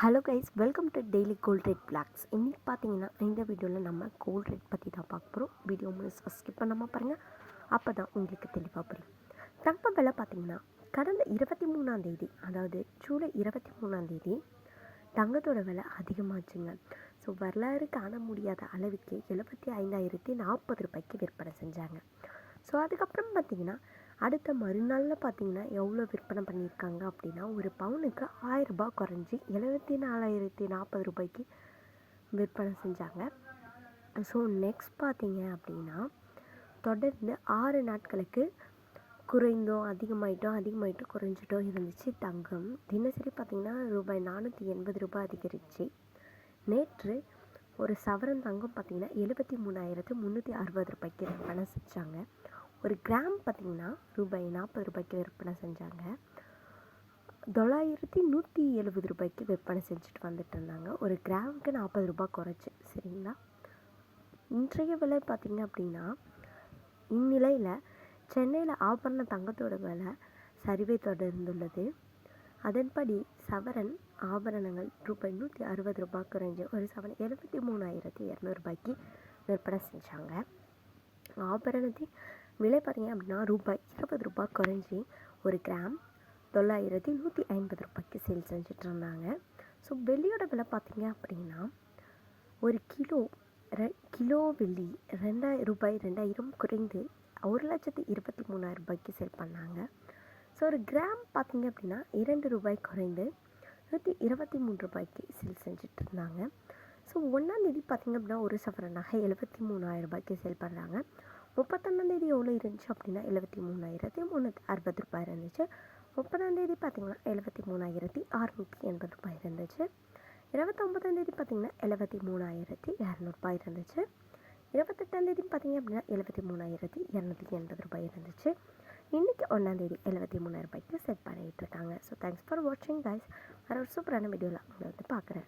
Hello guys welcome to daily gold rate blogs இன்றைக்கி பார்த்தீங்கன்னா இந்த வீடியோவில் நம்ம கோல்ட் ரேட் பற்றி தான் பார்க்க போகிறோம் வீடியோ முழுசாக ஸ்கிப் பண்ணாமல் பாருங்கள் அப்போ தான் உங்களுக்கு தெளிவாக புரியும். தங்க விலை பார்த்தீங்கன்னா கடந்த இருபத்தி மூணாம் தேதி அதாவது ஜூலை இருபத்தி மூணாம் தேதி தங்கத்தோட விலை அதிகமாச்சுங்க. ஸோ வரலாறு காண முடியாத அளவுக்கு எழுபத்தி ஐந்தாயிரத்தி நாற்பது ரூபாய்க்கு விற்பனை செஞ்சாங்க. ஸோ அதுக்கப்புறம் பார்த்தீங்கன்னா அடுத்த மறுநாளில் பார்த்தீங்கன்னா எவ்வளோ விற்பனை பண்ணியிருக்காங்க அப்படின்னா ஒரு பவுனுக்கு ஆயிரரூபா குறைஞ்சி எழுபத்தி நாலாயிரத்தி நாற்பது ரூபாய்க்கு விற்பனை செஞ்சாங்க. ஸோ நெக்ஸ்ட் பார்த்தீங்க அப்படின்னா தொடர்ந்து ஆறு நாட்களுக்கு குறைந்தோ அதிகமாயிட்டோ அதிகமாயிட்டோ குறைஞ்சிட்டோ இருந்துச்சு தங்கம். தினசரி பார்த்திங்கன்னா ரூபாய் நானூற்றி எண்பது ரூபாய் அதிகரிச்சு. நேற்று ஒரு சவரன் தங்கம் பார்த்திங்கன்னா எழுபத்தி மூணாயிரத்து முந்நூற்றி அறுபது ரூபாய்க்கு விற்பனை செஞ்சாங்க. ஒரு கிராம் பார்த்திங்கன்னா ரூபாய் நாற்பது ரூபாய்க்கு விற்பனை செஞ்சாங்க. தொள்ளாயிரத்தி நூற்றி எழுபது ரூபாய்க்கு விற்பனை செஞ்சுட்டு வந்துட்டு இருந்தாங்க. ஒரு கிராமுக்கு நாற்பது ரூபாய் குறைச்சி சரிங்களா? இன்றைய விலை பார்த்திங்க அப்படின்னா இந்நிலையில் சென்னையில் ஆபரண தங்கத்தோட விலை சரிவை தொடர்ந்துள்ளது. அதன்படி சவரன் ஆபரணங்கள் ரூபாய் நூற்றி அறுபது ரூபாய் குறைஞ்சு ஒரு சவரன் எழுபத்தி மூணாயிரத்தி இரநூறுபாய்க்கு விற்பனை செஞ்சாங்க. ஆபரணத்தை விலை பார்த்தீங்க அப்படின்னா ரூபாய் இருபது ரூபாய் குறைஞ்சி ஒரு கிராம். தொள்ளாயிரத்தி நூற்றி ஐம்பது ரூபாய்க்கு சேல் செஞ்சுட்டு இருந்தாங்க. ஸோ வெள்ளியோட விலை பார்த்திங்க அப்படின்னா ஒரு கிலோ ரெ கிலோ வெள்ளி ரெண்டாயிரம் ரூபாய் ரெண்டாயிரம் குறைந்து ஒரு லட்சத்தி இருபத்தி மூணாயிரம் ரூபாய்க்கு சேல் பண்ணாங்க. ஸோ ஒரு கிராம் பார்த்திங்க அப்படின்னா இரண்டு ரூபாய் குறைந்து நூற்றி இருபத்தி மூணு ரூபாய்க்கு சேல் செஞ்சுட்டு இருந்தாங்க. ஸோ ஒன்றாந்தேதி பார்த்திங்க அப்படின்னா ஒரு சவர நகை எழுபத்தி மூணாயிரம் ரூபாய்க்கு சேல் பண்ணுறாங்க முப்பத்தொன்னாந்தேதி எவ்வளோ இருந்துச்சு அப்படின்னா எழுபத்தி மூணாயிரத்தி முந்நூற்றி அறுபது ரூபாய் இருந்துச்சு. முப்பதாந்தேதி பார்த்திங்கன்னா எழுபத்தி மூணாயிரத்தி அறுநூற்றி எண்பது ரூபாய் இருந்துச்சு. இருபத்தொம்பதாந்தேதி பார்த்திங்கன்னா எழுபத்தி மூணாயிரத்தி இரநூறுபாய் இருந்துச்சு. இருபத்தெட்டாந்தேதி பார்த்திங்க அப்படின்னா எழுபத்தி மூணாயிரத்தி இரநூத்தி எண்பது ரூபாய் இருந்துச்சு. இன்றைக்கி ஒன்றாந்தேதி எழுபத்தி மூணாயிரம் ரூபாய்க்கு செட் பண்ணிகிட்டு இருக்காங்க. ஸோ தேங்க்ஸ் ஃபார் வாட்சிங் கைஸ் வர ஒரு சூப்பரான வீடியோவில் உங்களை வந்து பார்க்குறேன்.